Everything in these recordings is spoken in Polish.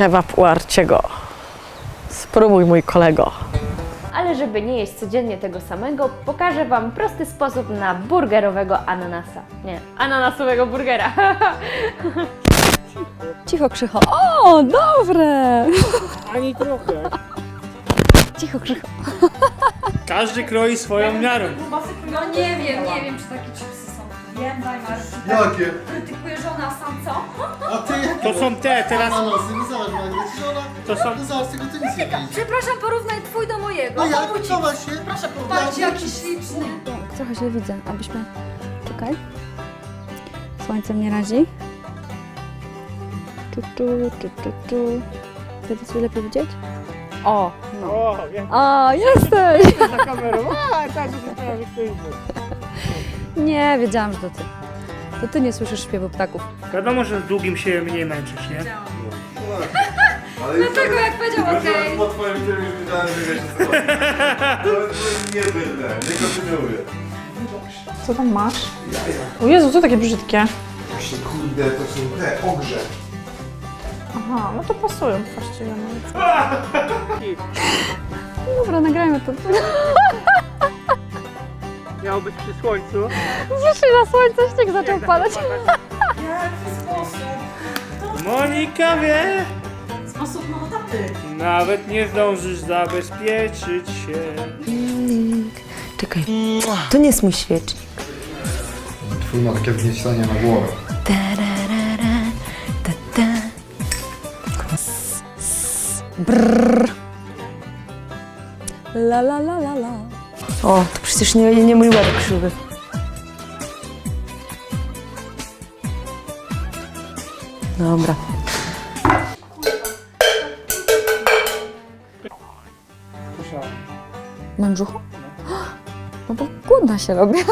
Kebab u Arciego. Spróbuj, mój kolego. Ale żeby nie jeść codziennie tego samego, pokażę Wam prosty sposób na burgerowego ananasa. Nie, ananasowego burgera. Cicho, Krzycho. O, dobre! Ani trochę. Cicho, Krzycho. Każdy kroi swoją miarą. No nie wiem, nie wiem, czy takie chipsy są. Wiem, Weimar. Jakie? Krytykuje żona, sam co? A ty To są te, teraz Ananasy, przecież ona... To są- No zobacz, tego ty nic nie widzisz. Przepraszam, porównaj twój do mojego. No jak? Zobacz się. Proszę, popatrzcie, jaki śliczny. Trochę źle widzę, abyśmy... Czekaj. Słońce mnie razi. Tu, tu, tu, tu, tu. Wtedy coś lepiej widzieć? O, no. O, jak A, jesteś! za kamerą. A, tak, myślałem, że ktoś był. Nie, wiedziałam, że to ty. To ty nie słyszysz śpiewu ptaków. Wiadomo, że z długim się mniej męczysz, nie? Ale Dlaczego jak powiedział okej? Po twoim filmie już wiedziałem, że wiesz co. To nie byle, nie kontynuuję. Co tam masz? O Jezu, co takie brzydkie? Właśnie kurde, to są te ogrze. Aha, no to pasują właściwie. No. Dobra, nagrajmy to. Miał być przy słońcu. Zeszli na słońce, śnieg zaczął padać. Jaki sposób? Monika wie, Taty. nawet nie zdążysz zabezpieczyć się. Czekaj, to nie jest mój świecznik. Twój ma takie wniesienie na głowę. Tararara, ta, ta. S, s, brrr. La la la la la. O, to przecież nie, nie mój łeb krzywy. Dobra. Mam brzuchu? No bo głodna się robię.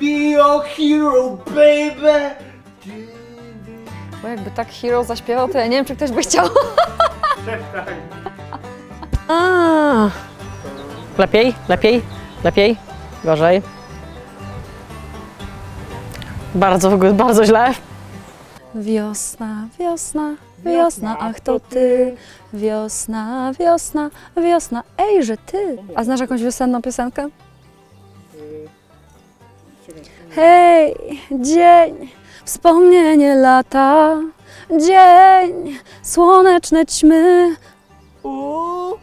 Be your hero, baby! Bo jakby tak Hero zaśpiewał, to ja nie wiem, czy ktoś by chciał. Lepiej, lepiej, lepiej, gorzej. Bardzo, bardzo źle. Wiosna, wiosna, wiosna, ach to ty. Wiosna, wiosna, wiosna, ejże ty. A znasz jakąś wiosenną piosenkę? Hej, dzień, wspomnienie lata, dzień, słoneczne ćmy. Uuu.